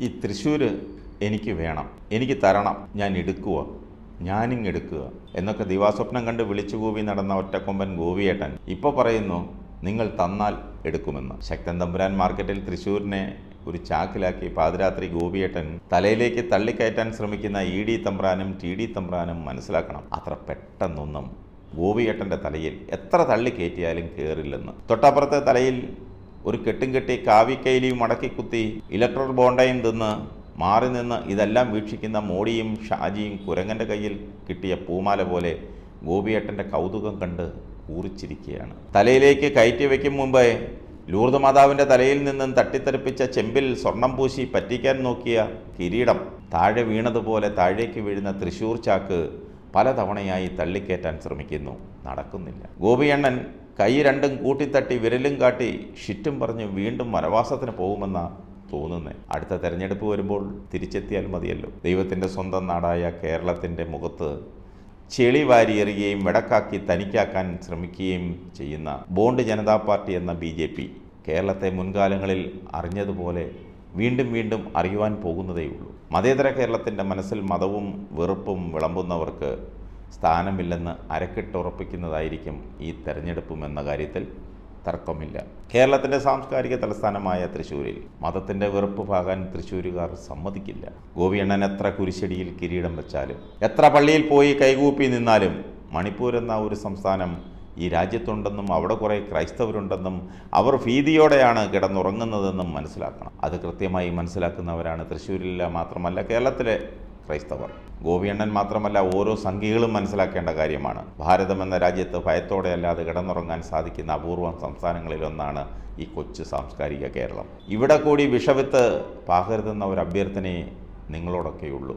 ഈ തൃശ്ശൂർ എനിക്ക് വേണം. എനിക്ക് തരണം. ഞാൻ എടുക്കുക. ഞാനിങ് എടുക്കുക. എന്നൊക്കെ ദിവാസ്വപ്നം കണ്ട് വിളിച്ചു വിളിച്ചുകൂവി നടന്ന ഒറ്റക്കൊമ്പൻ ഗോപിയേട്ടൻ ഇപ്പോൾ പറയുന്നു നിങ്ങൾ തന്നാൽ എടുക്കുമെന്ന്. ശക്തൻ തമ്പുരാൻ മാർക്കറ്റിൽ തൃശ്ശൂരിനെ ഒരു ചാക്കിലാക്കി പാതിരാത്രി ഗോപിയേട്ടൻ തലയിലേക്ക് തള്ളിക്കയറ്റാൻ ശ്രമിക്കുന്ന ഇ ഡി തമ്പ്രാനും ടി ഡി തമ്പ്രാനും മനസ്സിലാക്കണം. അത്ര പെട്ടെന്നൊന്നും ഗോപിയേട്ടന്റെ തലയിൽ എത്ര തള്ളി കയറ്റിയാലും കയറില്ലെന്ന് തൊട്ടപ്പുറത്തെ തലയിൽ ഒരു കെട്ടും കെട്ടി കാവിക്കൈലിയും മടക്കി കുത്തി ബോണ്ടയും തിന്ന് മാറി നിന്ന് ഇതെല്ലാം വീക്ഷിക്കുന്ന മോഡിയും ഷാജിയും കുരങ്ങന്റെ കയ്യിൽ കിട്ടിയ പൂമാല പോലെ ഗോപിയേട്ടന്റെ കൗതുകം കണ്ട് ഊറിച്ചിരിക്കുകയാണ്. തലയിലേക്ക് കയറ്റി വയ്ക്കും മുമ്പേ ലൂർദ് മാതാവിന്റെ തലയിൽ നിന്നും തട്ടിത്തെറിപ്പിച്ച ചെമ്പിൽ സ്വർണം പൂശി പറ്റിക്കാൻ നോക്കിയ കിരീടം താഴെ വീണതുപോലെ താഴേക്ക് വീഴുന്ന തൃശൂർ ചാക്ക് പലതവണയായി തള്ളിക്കയറ്റാൻ ശ്രമിക്കുന്നു. നടക്കുന്നില്ല. ഗോപിയണ്ണൻ കൈ രണ്ടും കൂട്ടിത്തട്ടി വിരലും കാട്ടി ഷിറ്റും പറഞ്ഞ് വീണ്ടും വനവാസത്തിന് പോകുമെന്ന തോന്നുന്നത് അടുത്ത തെരഞ്ഞെടുപ്പ് വരുമ്പോൾ തിരിച്ചെത്തിയാൽ മതിയല്ലോ. ദൈവത്തിന്റെ സ്വന്തം നാടായ കേരളത്തിന്റെ മുഖത്ത് ചെളി വാരിയെറിയുകയും വെടക്കാക്കി തനിക്കാക്കാൻ ശ്രമിക്കുകയും ചെയ്യുന്ന ബോണ്ട് ജനതാ പാർട്ടി എന്ന ബി കേരളത്തെ മുൻകാലങ്ങളിൽ അറിഞ്ഞതുപോലെ വീണ്ടും വീണ്ടും അറിയുവാൻ പോകുന്നതേയുള്ളൂ. മതേതര കേരളത്തിന്റെ മനസ്സിൽ മതവും വെറുപ്പും വിളമ്പുന്നവർക്ക് സ്ഥാനമില്ലെന്ന് അരക്കിട്ടുറപ്പിക്കുന്നതായിരിക്കും ഈ തെരഞ്ഞെടുപ്പും എന്ന കാര്യത്തിൽ തർക്കമില്ല. കേരളത്തിന്റെ സാംസ്കാരിക തലസ്ഥാനമായ തൃശ്ശൂരിൽ മതത്തിന്റെ വെറുപ്പ് ഭാഗാൻ തൃശ്ശൂരുകാർ സമ്മതിക്കില്ല. ഗോപിയണ്ണൻ എത്ര കുരിശടിയിൽ കിരീടം വെച്ചാലും എത്ര പള്ളിയിൽ പോയി കൈകൂപ്പി നിന്നാലും മണിപ്പൂർ എന്ന ഒരു സംസ്ഥാനം ഈ രാജ്യത്തുണ്ടെന്നും അവിടെ കുറേ ക്രൈസ്തവരുണ്ടെന്നും അവർ ഭീതിയോടെയാണ് കിടന്നുറങ്ങുന്നതെന്നും മനസ്സിലാക്കണം. അത് കൃത്യമായി മനസ്സിലാക്കുന്നവരാണ് തൃശ്ശൂരിലെ മാത്രമല്ല കേരളത്തിലെ ക്രൈസ്തവർ. ഗോപിയണ്ണൻ മാത്രമല്ല ഓരോ സംഖ്യകളും മനസ്സിലാക്കേണ്ട കാര്യമാണ്. ഭാരതം എന്ന രാജ്യത്ത് ഭയത്തോടെ അല്ലാതെ കിടന്നുറങ്ങാൻ സാധിക്കുന്ന അപൂർവം സംസ്ഥാനങ്ങളിലൊന്നാണ് ഈ കൊച്ചു സാംസ്കാരിക കേരളം. ഇവിടെ കൂടി വിഷവിത്ത് പാകരുതെന്ന ഒരു അഭ്യർത്ഥനയെ നിങ്ങളോടൊക്കെയുള്ളൂ.